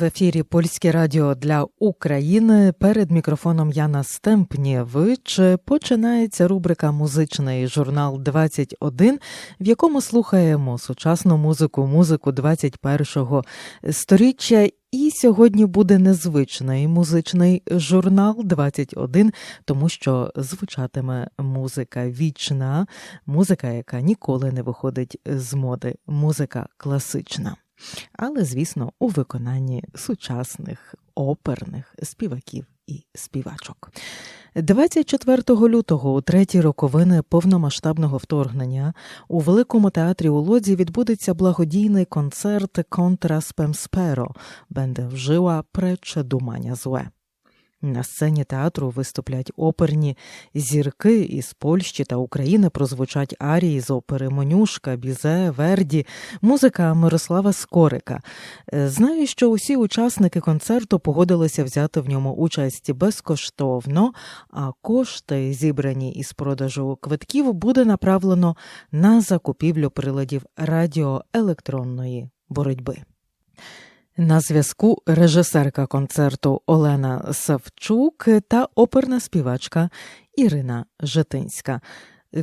В ефірі Польське радіо для України. Перед мікрофоном Яна Стемпнєвич. Починається рубрика Музичний журнал 21, в якому слухаємо сучасну музику, музику 21-го сторіччя. І сьогодні буде незвичний музичний журнал 21, тому що звучатиме музика вічна, музика, яка ніколи не виходить з моди, музика класична але, звісно, у виконанні сучасних оперних співаків і співачок. 24 лютого, у третій роковини повномасштабного вторгнення, у Великому театрі у Лодзі відбудеться благодійний концерт Контра Спемсперо Бенде вжила пречедумання зле. На сцені театру виступлять оперні зірки із Польщі та України прозвучать арії з опери Монюшка, Бізе, Верді, музика Мирослава Скорика. Е, знаю, що усі учасники концерту погодилися взяти в ньому участь безкоштовно, а кошти, зібрані із продажу квитків, буде направлено на закупівлю приладів радіоелектронної боротьби. На зв'язку режисерка концерту Олена Савчук та оперна співачка Ірина Житинська.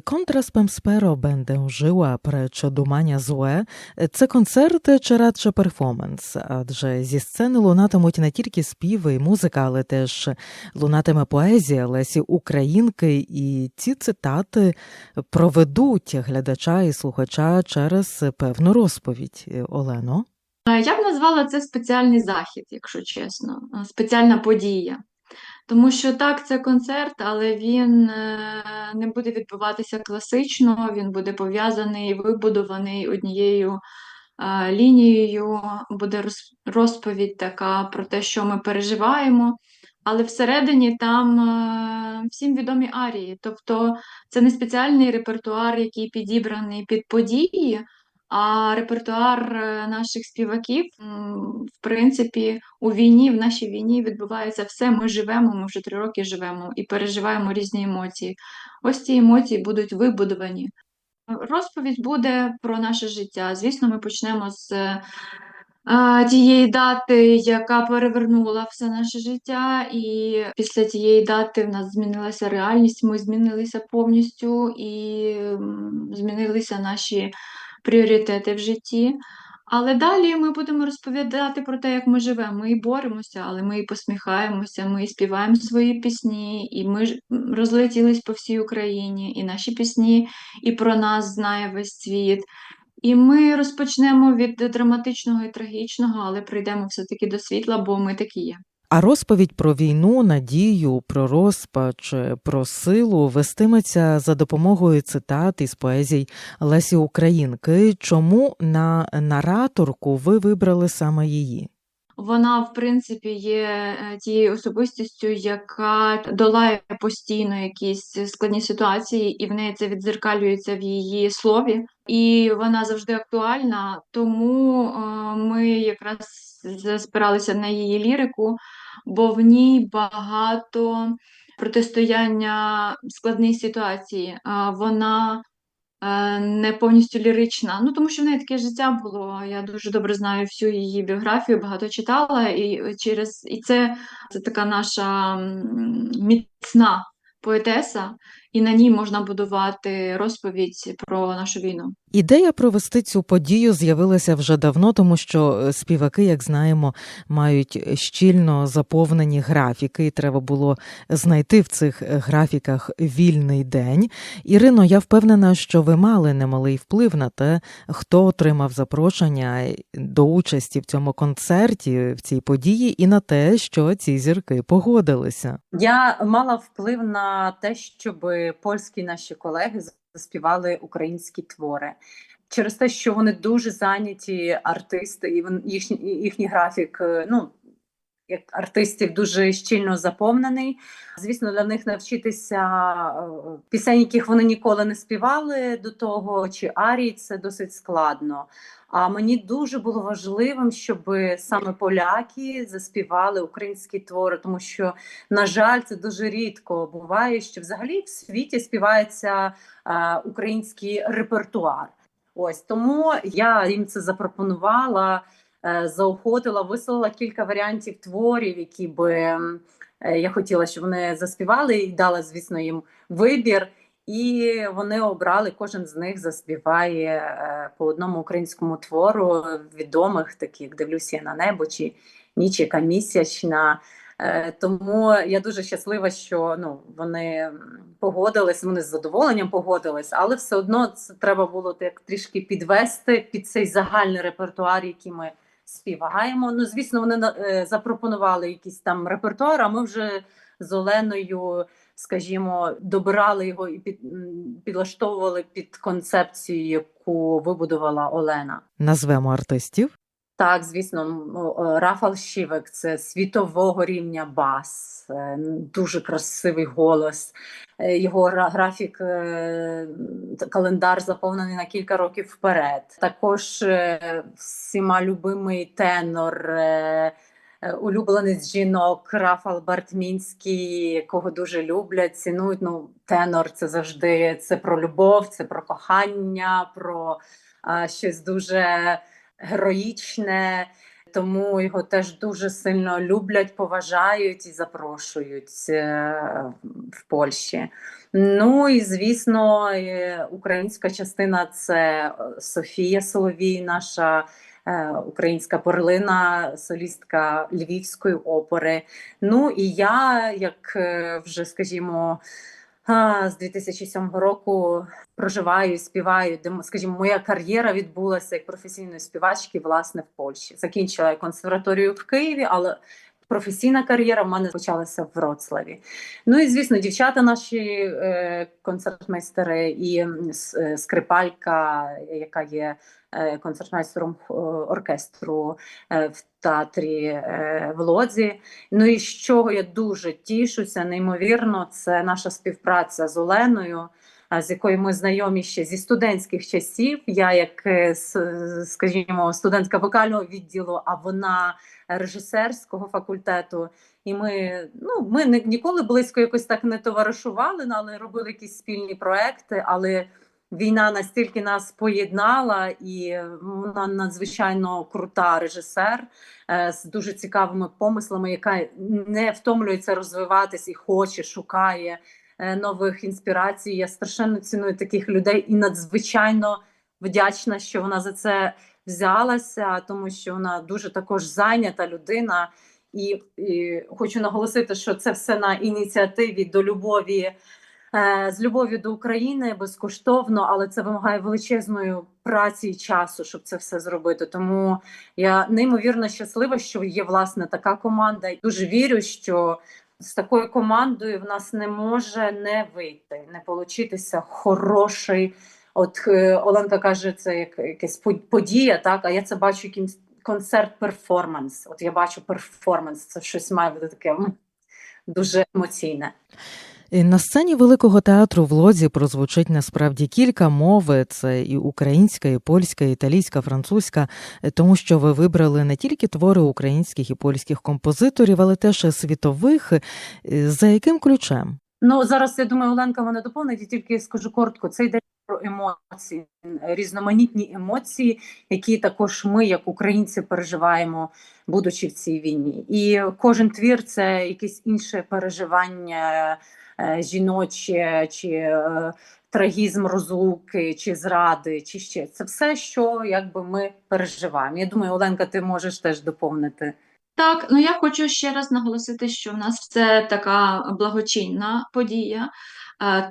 Контрас Пемсперо Бенде ужила пречодумання зуе це концерт чи радше перформанс, адже зі сцени лунатимуть не тільки співи і музика, але теж лунатиме поезія Лесі Українки, і ці цитати проведуть глядача і слухача через певну розповідь. Олено. Е, я б назвала це спеціальний захід, якщо чесно, е, спеціальна подія. Тому що так, це концерт, але він е, не буде відбуватися класично, він буде пов'язаний, вибудований однією лінією, буде розповідь така про те, що ми переживаємо. Але всередині там всім відомі арії. Тобто це не спеціальний репертуар, який підібраний під події. А репертуар е, наших співаків, в принципі, у війні, в нашій війні відбувається все. Ми живемо, ми вже три роки живемо і переживаємо різні емоції. Ось ці емоції будуть вибудовані. Розповідь буде про наше життя. Звісно, ми почнемо з е, тієї дати, яка перевернула все наше життя, і після цієї дати в нас змінилася реальність. Ми змінилися повністю і змінилися наші пріоритети в житті. Але далі ми будемо розповідати про те, як ми живемо. Ми і боремося, але ми і посміхаємося, ми і співаємо свої пісні, і ми ж розлетілись по всій Україні, і наші пісні і про нас знає весь світ. І ми розпочнемо від драматичного і трагічного, але прийдемо все-таки до світла, бо ми такі є. А розповідь про війну, надію, про розпач, про силу вестиметься за допомогою цитат із поезій Лесі Українки. Чому на нараторку ви вибрали саме її? Вона, в принципі, є е, тією особистістю, яка долає постійно якісь складні ситуації, і в неї це відзеркалюється в її слові, і вона завжди актуальна. Тому е, ми якраз спиралися на її лірику, бо в ній багато протистояння складній ситуації. Вона не повністю лірична. Ну тому що в неї таке життя було. Я дуже добре знаю всю її біографію, багато читала, і через і це, це така наша міцна поетеса, і на ній можна будувати розповідь про нашу війну. Ідея провести цю подію з'явилася вже давно, тому що е, співаки, як знаємо, мають щільно заповнені графіки, і треба було знайти в цих графіках вільний день. Ірино, я впевнена, що ви мали немалий вплив на те, хто отримав запрошення до участі в цьому концерті, в цій події, і на те, що ці зірки погодилися. Я мала вплив на те, щоб польські наші колеги заспівали українські твори. Через те, що вони дуже зайняті артисти, і їхній їхній графік, е, ну як артистів, дуже щільно заповнений. Звісно, для них навчитися е, пісень, яких вони ніколи не співали до того, чи арій це досить складно. А мені дуже було важливим, щоб саме поляки заспівали українські твори, тому що, на жаль, це дуже рідко буває, що взагалі в світі співається е, український репертуар. Ось тому я їм це запропонувала. е, заохотила, вислала кілька варіантів творів, які би е, я хотіла, щоб вони заспівали, і дала, звісно, їм вибір. І вони обрали, кожен з них заспіває е, по одному українському твору відомих, таких як дивлюся на небо чи ніч, яка місячна. Е, Тому я дуже щаслива, що ну вони погодились, вони з задоволенням погодились, але все одно це треба було так трішки підвести під цей загальний репертуар, який ми співаємо. Ну, звісно, вони е, запропонували якийсь там репертуар, а ми вже з Оленою, скажімо, добирали його і під, підлаштовували під концепцію, яку вибудувала Олена. Назвемо артистів. Так, звісно, Рафал Шівек це світового рівня бас, е, дуже красивий голос. Е, Його графік, е, календар заповнений на кілька років вперед. Також всіма любимий тенор, улюбленець жінок Рафал Бартмінський, якого дуже люблять, цінують. Ну, тенор це завжди це про любов, це про кохання, про а, щось дуже героїчне, тому його теж дуже сильно люблять, поважають і запрошують е, в Польщі. Ну і звісно, е, українська частина це е, Софія Соловій, наша. Е, Українська перлина, солістка Львівської опери. Ну і я, як е, вже скажімо, з 2007 року проживаю, співаю. Де, скажімо, моя кар'єра відбулася як професійної співачки, власне, в Польщі. Закінчила консерваторію в Києві, але професійна кар'єра в мене почалася в Вроцлаві. Ну і звісно, дівчата наші е, концертмейстери і скрипалька, яка є концертмейстером е, оркестру е, в театрі е, в Лодзі. Ну і з чого я дуже тішуся, неймовірно, це наша співпраця з Оленою, з якою ми знайомі ще зі студентських часів. Я, як е, скажімо, студентка вокального відділу, а вона режисерського факультету. І ми, ну, ми ніколи близько якось так не товаришували, ну, але робили якісь спільні проекти. Але війна настільки нас поєднала, і вона надзвичайно крута режисер е, з дуже цікавими помислами, яка не втомлюється розвиватись і хоче, шукає е, нових інспірацій. Я страшенно ціную таких людей і надзвичайно вдячна, що вона за це взялася, тому що вона дуже також зайнята людина. І, і хочу наголосити, що це все на ініціативі до любові. Е, З любов'ю до України безкоштовно, але це вимагає величезної праці і часу, щоб це все зробити. Тому я неймовірно щаслива, що є власне така команда. Дуже вірю, що з такою командою в нас не може не вийти, не получитися хороший. От е, Оленка каже, це як якась по- подія, так а я це бачу якимсь концерт-перформанс. От я бачу перформанс, це щось має бути таке дуже емоційне. І На сцені Великого театру в Лодзі прозвучить насправді кілька мови: це і українська, і польська, і італійська, французька, е, тому що ви вибрали не тільки твори українських і польських композиторів, але теж світових. Е, За яким ключем? Ну зараз я думаю, Оленка мене доповнить, і тільки скажу коротко. Це йде про емоції, різноманітні емоції, які також ми, як українці, переживаємо, будучи в цій війні. І кожен твір це якесь інше переживання е, жіноче чи е, трагізм розлуки, чи зради, чи ще це все, що якби ми переживаємо. Я думаю, Оленка, ти можеш теж доповнити. Так, ну я хочу ще раз наголосити, що в нас це така благочинна подія, е,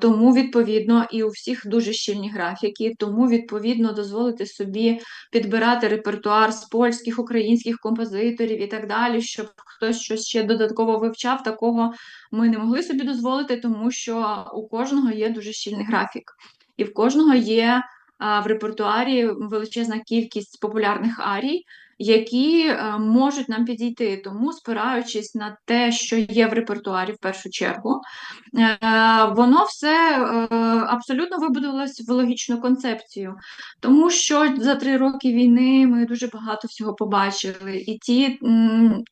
тому відповідно і у всіх дуже щільні графіки, тому відповідно дозволити собі підбирати репертуар з польських, українських композиторів і так далі, щоб хтось щось ще додатково вивчав, такого ми не могли собі дозволити, тому що у кожного є дуже щільний графік, і в кожного є в репертуарі величезна кількість популярних арій які е, можуть нам підійти. Тому, спираючись на те, що є в репертуарі в першу чергу, е, воно все е, абсолютно вибудувалось в логічну концепцію. Тому що за три роки війни ми дуже багато всього побачили, і ті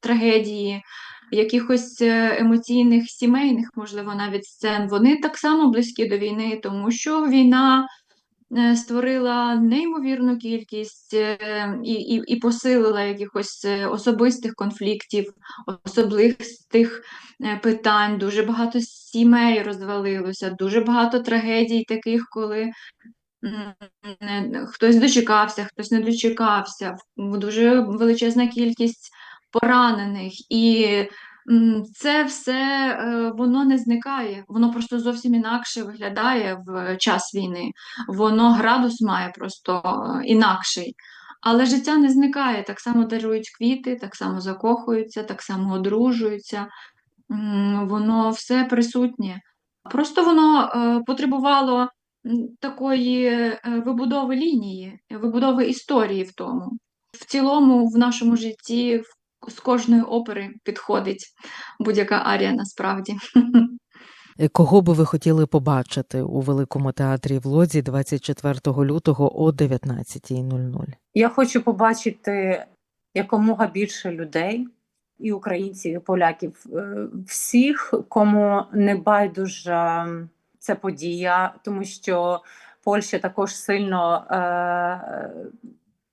трагедії. Якихось емоційних сімейних, можливо, навіть сцен, вони так само близькі до війни, тому що війна створила неймовірну кількість е, і, і, і посилила якихось е, особистих конфліктів, особистих е, питань. Дуже багато сімей розвалилося, дуже багато трагедій таких, коли е, хтось дочекався, хтось не дочекався, дуже величезна кількість поранених. І це все е, воно не зникає, воно просто зовсім інакше виглядає в час війни. Воно градус має просто е, інакший. Але життя не зникає, так само дарують квіти, так само закохуються, так само одружуються. Воно все присутнє. Просто воно е, потребувало такої вибудови лінії, вибудови історії в тому. В цілому, в нашому житті в- з кожної опери підходить будь-яка арія насправді. Е, Кого би ви хотіли побачити у Великому театрі в Лодзі 24 лютого о 19.00? Я хочу побачити якомога більше людей, і українців, і поляків, е, всіх, кому не байдужа ця подія, тому що Польща також сильно е,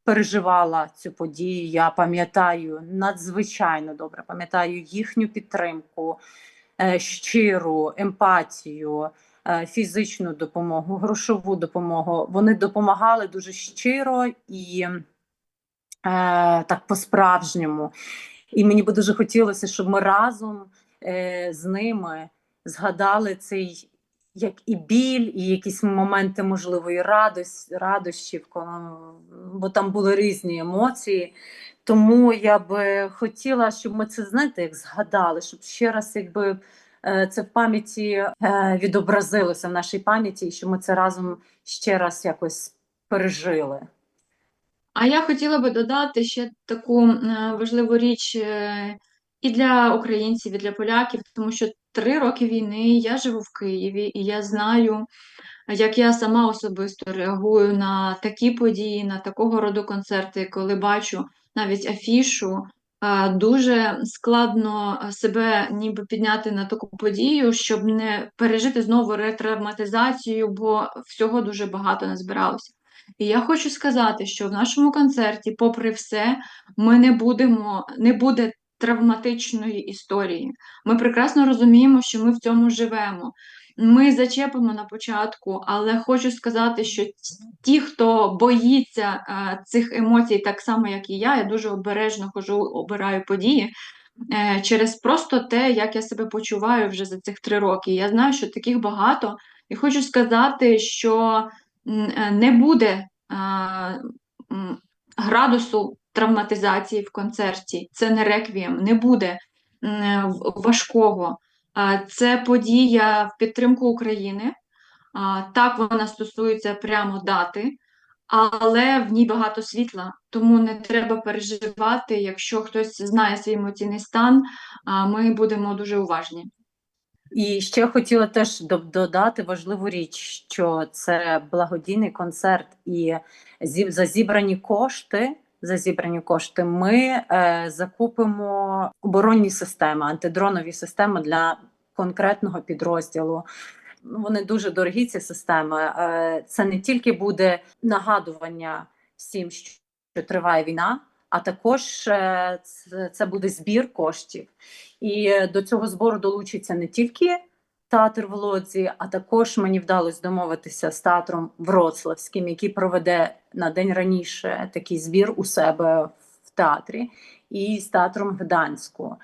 переживала цю подію. Я пам'ятаю надзвичайно добре, пам'ятаю їхню підтримку, е, щиру емпатію. е, Фізичну допомогу, грошову допомогу. Вони допомагали дуже щиро і е, так по-справжньому. І мені би дуже хотілося, щоб ми разом з ними згадали цей як і біль, і якісь моменти можливої радості, радощів, бо там були різні емоції. Тому я би хотіла, щоб ми це знаєте, як згадали, щоб ще раз, якби е, це в пам'яті е, відобразилося в нашій пам'яті, і щоб ми це разом ще раз якось пережили. А я хотіла би додати ще таку е, важливу річ і для українців, і для поляків, тому що три роки війни я живу в Києві, і я знаю, як я сама особисто реагую на такі події, на такого роду концерти, коли бачу навіть афішу. е, Дуже складно себе ніби підняти на таку подію, щоб не пережити знову ретравматизацію, бо всього дуже багато назбиралося. І я хочу сказати, що в нашому концерті, попри все, ми не будемо, не буде травматичної історії. Ми прекрасно розуміємо, що ми в цьому живемо. Ми зачепимо на початку, але хочу сказати, що ті, хто боїться е, цих емоцій, так само як і я, я дуже обережно хожу, обираю події. е, Через просто те, як я себе почуваю вже за цих три роки. Я знаю, що таких багато, і хочу сказати, що е, не буде градусу травматизації в концерті. Це не реквієм, не буде важкого. Це подія в підтримку України. Так, вона стосується прямо дати, але в ній багато світла, тому не треба переживати, якщо хтось знає свій емоційний стан, ми будемо дуже уважні. І ще хотіла теж додати важливу річ, що це благодійний концерт, і за зібрані кошти. За зібрані кошти ми е, закупимо оборонні системи, антидронові системи для конкретного підрозділу. Вони дуже дорогі, ці системи. Е, це не тільки буде нагадування всім, що триває війна, а також е, це, буде збір коштів. І е, до цього збору долучиться не тільки театр в Лодзі, а також мені вдалося домовитися з театром Вроцлавським, який проведе на день раніше такий збір у себе в театрі, і з театром Гданську.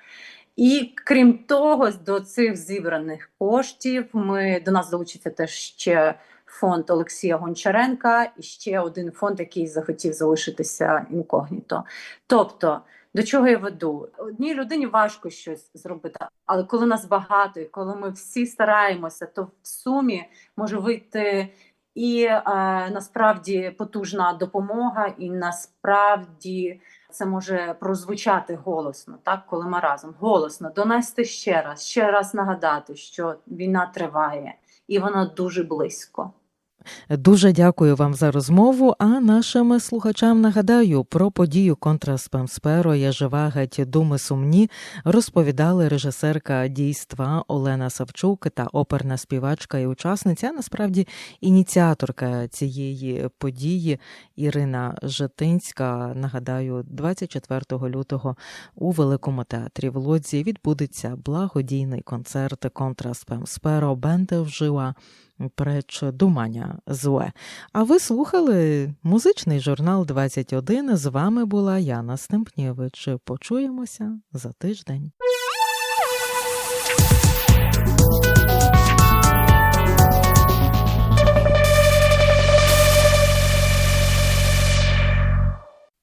І крім того, до цих зібраних коштів ми до нас долучиться теж ще фонд Олексія Гончаренка і ще один фонд, який захотів залишитися інкогніто. Тобто, до чого я веду? Одній людині важко щось зробити, але коли нас багато, і коли ми всі стараємося, то в сумі може вийти і е, насправді потужна допомога, і насправді це може прозвучати голосно, так коли ми разом голосно донести ще раз, ще раз нагадати, що війна триває і вона дуже близько. Дуже дякую вам за розмову. А нашим слухачам нагадаю про подію контраспемсперо Я жива геть думи сумні розповідали режисерка дійства Олена Савчук та оперна співачка і учасниця, насправді ініціаторка цієї події Ірина Житинська. Нагадаю, 24 лютого у Великому театрі в Лодзі відбудеться благодійний концерт контраспемсперо Бенде вжила преч думання зле. А ви слухали музичний журнал 21. З вами була Яна Стемпнєвич. Почуємося за тиждень.